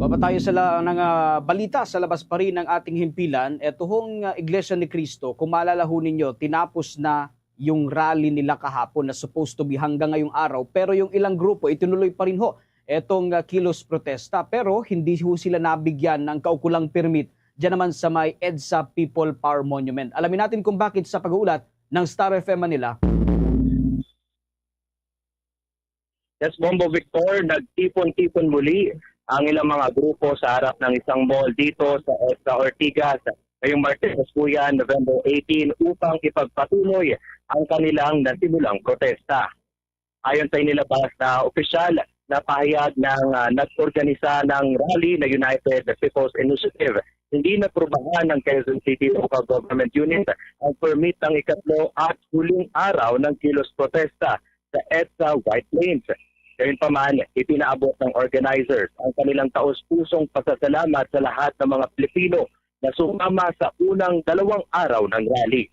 Baba tayo sa la, ng ah, balita sa labas pa rin ng ating himpilan. Ito hong ah, Iglesia ni Cristo, kung maalala ho ninyo, tinapos na yung rally nila kahapon na supposed to be hanggang ngayong araw. Pero yung ilang grupo, itinuloy pa rin ho etong ah, kilos protesta. Pero hindi ho sila nabigyan ng kaukulang permit dyan naman sa may EDSA People Power Monument. Alamin natin kung bakit sa pag-uulat ng Star FM Manila. Yes, Bombo Victor, nagtipon-tipon muli ang ilang mga grupo sa harap ng isang mall dito sa Esta Ortigas ngayong Martes po yan, November 18 upang ipagpatuloy ang kanilang nasimulang protesta. Ayon sa inilabas na opisyal na pahayag ng uh, nag-organisa ng rally na United People's Initiative, hindi naprubahan ng Quezon City Local Government Unit ang permit ng ikatlo at huling araw ng kilos protesta sa EDSA White Plains. Gayunpaman, ipinaabot ng organizers ang kanilang taos-pusong pasasalamat sa lahat ng mga Pilipino na sumama sa unang dalawang araw ng rally.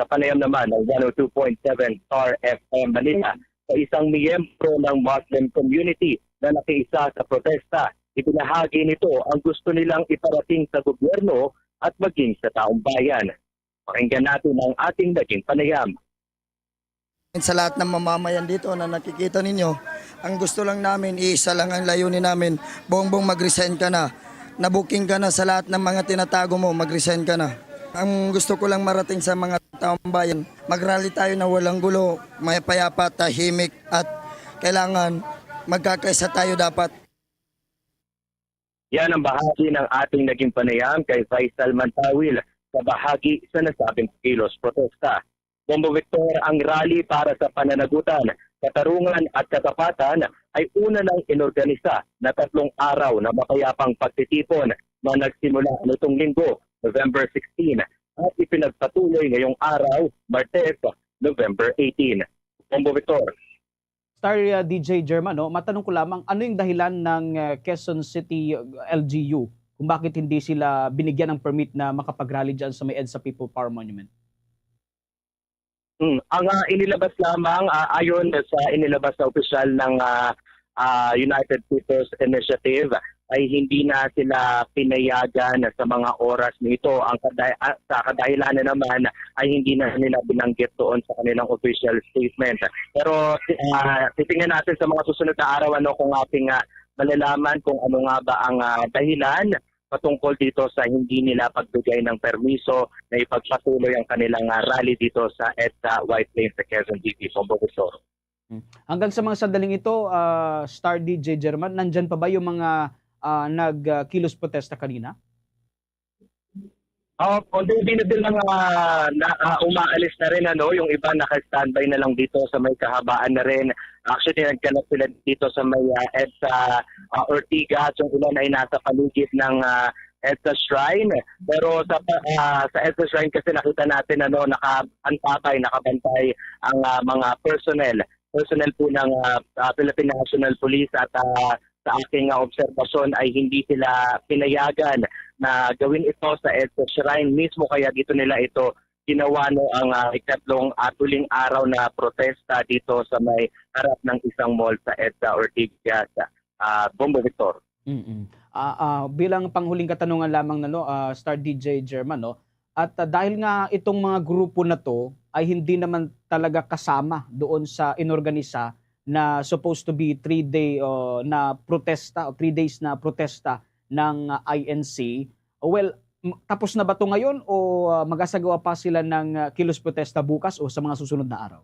Sa panayam naman ng 102.7 Star FM Manila sa isang miyembro ng Muslim community na nakiisa sa protesta, ipinahagi nito ang gusto nilang iparating sa gobyerno at maging sa taong bayan. Pakinggan natin ang ating naging panayam. Sa lahat ng mamamayan dito na nakikita ninyo, ang gusto lang namin, isa lang ang layunin namin, bongbong mag-resign ka na. Nabuking ka na sa lahat ng mga tinatago mo, mag-resign ka na. Ang gusto ko lang marating sa mga taong bayan, mag-rally tayo na walang gulo, may payapa, tahimik at kailangan magkakaisa tayo dapat. Yan ang bahagi ng ating naging panayam kay Faisal Mantawil sa bahagi sa nasabing kilos protesta. Bombo Victor, ang rally para sa pananagutan, katarungan at katapatan ay una ng inorganisa na tatlong araw na mapayapang pagtitipon na nagsimula nitong linggo, November 16, at ipinagpatuloy ngayong araw, Martes, November 18. Bombo Victor. Star uh, DJ German, no? matanong ko lamang, ano yung dahilan ng uh, Quezon City uh, LGU kung bakit hindi sila binigyan ng permit na makapag-rally dyan sa may EDSA People Power Monument? Hmm. Ang ah, inilabas lamang ah, ayon sa inilabas na opisyal ng ah, ah, United People's Initiative ay hindi na sila pinayagan sa mga oras nito. Ang kaday- ah, sa kadahilanan naman ay hindi na nila binanggit doon sa kanilang official statement. Pero uh, titingnan natin sa mga susunod na araw ano kung ating ah, malalaman kung ano nga ba ang ah, dahilan patungkol dito sa hindi nila pagbigay ng permiso na ipagpatuloy ang kanilang ah, rally dito sa EDSA White Plains sa Quezon City, Pombo Victor. Hanggang sa mga sandaling ito, uh, Star DJ German, nandyan pa ba yung mga uh, nag-kilos protesta kanina? Oh, konti din din lang ah, na, ah, umaalis na rin ano, yung iba naka-standby na lang dito sa may kahabaan na rin. Actually, nagkalat sila dito sa may uh, EDSA ah, Ortigas, yung ilan ay nasa paligid ng ah, EDSA Shrine. Pero sa ah, sa EDSA Shrine kasi nakita natin ano, nakaantatay, nakabantay ang ah, mga personnel. Personnel po ng ah, Philippine National Police at ah, sa aking ah, obserbasyon ay hindi sila pinayagan na gawin ito sa EDSA Shrine mismo kaya dito nila ito ginawa no ang uh, ikatlong at huling araw na protesta dito sa may harap ng isang mall sa EDSA Ortigas, uh, Bombo Victor. mm Ah, ah, bilang panghuling katanungan lamang na no, ah, Star DJ German, no? At ah, dahil nga itong mga grupo na to ay hindi naman talaga kasama doon sa inorganisa na supposed to be three day uh, na protesta o three days na protesta ng uh, INC. Well, tapos na ba to ngayon o uh, magasagawa pa sila ng uh, kilos protesta bukas o sa mga susunod na araw?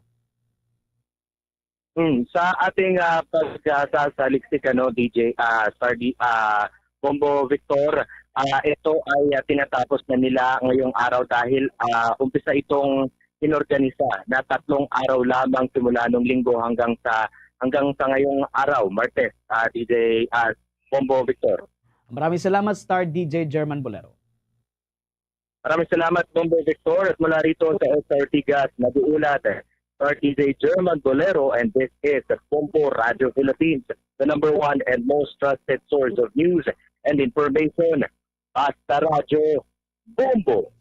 Hmm, sa ating uh, pagsasaliksik ano DJ uh, Star D, ah, Bombo Victor, ah, ito ay ah, tinatapos na nila ngayong araw dahil ah, umpisa itong inorganisa na tatlong araw lamang simula nung linggo hanggang sa hanggang sa ngayong araw, Martes, ah, DJ ah, Bombo Victor. Maraming salamat Star DJ German Bolero. Maraming salamat, Bombo Victor. At mula rito sa Esta Ortigas, nag-uulat, Star DJ German Bolero, and this is Bombo Radio Philippines, the number one and most trusted source of news and information. Basta Radio Bombo